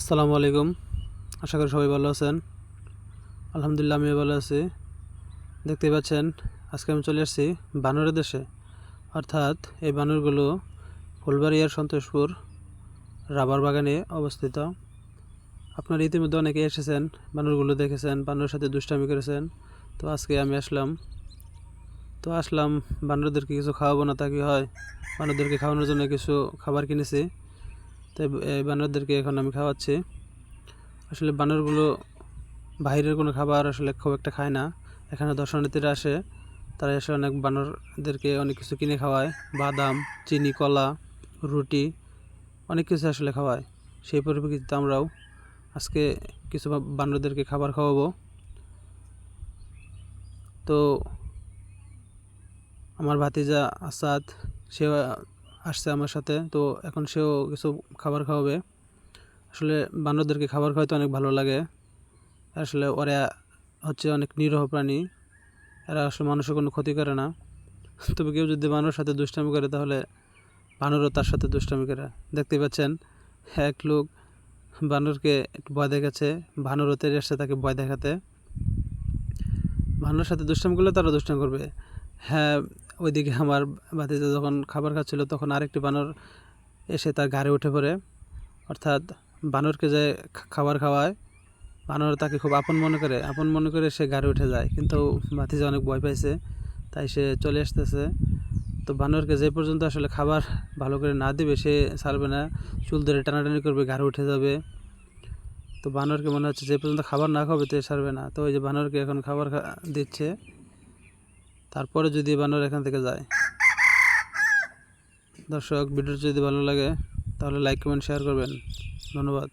আসসালামু আলাইকুম। আশা করি সবাই ভালো আছেন। আলহামদুলিল্লাহ, আমিও ভালো আছি। দেখতেই পাচ্ছেন, আজকে আমি চলে আসছি বানরের দেশে। অর্থাৎ এই বানরগুলো ফুলবাড়িয়ার সন্তোষপুর রাবার বাগানে অবস্থিত। আপনারা ইতিমধ্যে অনেকে এসেছেন, বানরগুলো দেখেছেন, বানরের সাথে দুষ্টামি করেছেন। তো আজকে আমি আসলাম। তো আসলাম বানরদেরকে কিছু খাওয়াবো না তা কি হয়? বানরদেরকে খাওয়ানোর জন্য কিছু খাবার কিনেছি। তাই এই বানরদেরকে এখন আমি খাওয়াচ্ছি। আসলে বানরগুলো বাইরের কোনো খাবার আসলে খুব একটা খায় না। এখানে দর্শনার্থীরা আসে তারা এসে অনেক বানরদেরকে অনেক কিছু কিনে খাওয়ায়। বাদাম, চিনি, কলা, রুটি, অনেক কিছু আসলে খাওয়ায়। সেই পরিপ্রেক্ষিতে আমরাও আজকে কিছু বানরদেরকে খাবার খাওয়াবো। তো আমার ভাতিজা আসাদ সে আসছে আমার সাথে। তো এখন সেও কিছু খাবার খাওয়াবে। আসলে বানরদেরকে খাবার খাওয়াতে অনেক ভালো লাগে। আসলে ওরা হচ্ছে অনেক নিরহ প্রাণী। এরা আসলে মানুষের কোনো ক্ষতি করে না। তবে কেউ যদি বানরের সাথে দুষ্টামি করে, তাহলে বানরও তার সাথে দুষ্টামি করে। দেখতে পাচ্ছেন, এক লোক বানরকে একটু ভয় দেখাচ্ছে, বানরও তেরে আসছে তাকে ভয় দেখাতে। বানরের সাথে দুষ্টামি করলে তারা দুষ্টামি করবে। হ্যাঁ ওইদিকে আমার বাতিতে যখন খাবার খাচ্ছিল, তখন আরেকটি বানর এসে তার ঘাড়ে উঠে পড়ে। অর্থাৎ বানরকে যে খাবার খাওয়ায়, বানর তাকে খুব আপন মনে করে, আপন মনে করে সে ঘাড়ে উঠে যায়। কিন্তু ভাতিজা অনেক ভয় পাইছে, তাই সে চলে আসতেছে। তো বানরকে যে পর্যন্ত আসলে খাবার ভালো করে না দিবে, সে ছাড়বে না। চুল ধরে টানাটানি করবে, ঘাড়ে উঠে যাবে। তো বানরকে মনে হচ্ছে যে পর্যন্ত খাবার না খাবে, তো ছাড়বে না। তো ওই যে বানরকে এখন খাবার দিচ্ছে। তারপরে যদি বানর এখান থেকে যায়। দর্শক, ভিডিওটি যদি ভালো লাগে, তাহলে লাইক কমেন্ট শেয়ার করবেন। ধন্যবাদ।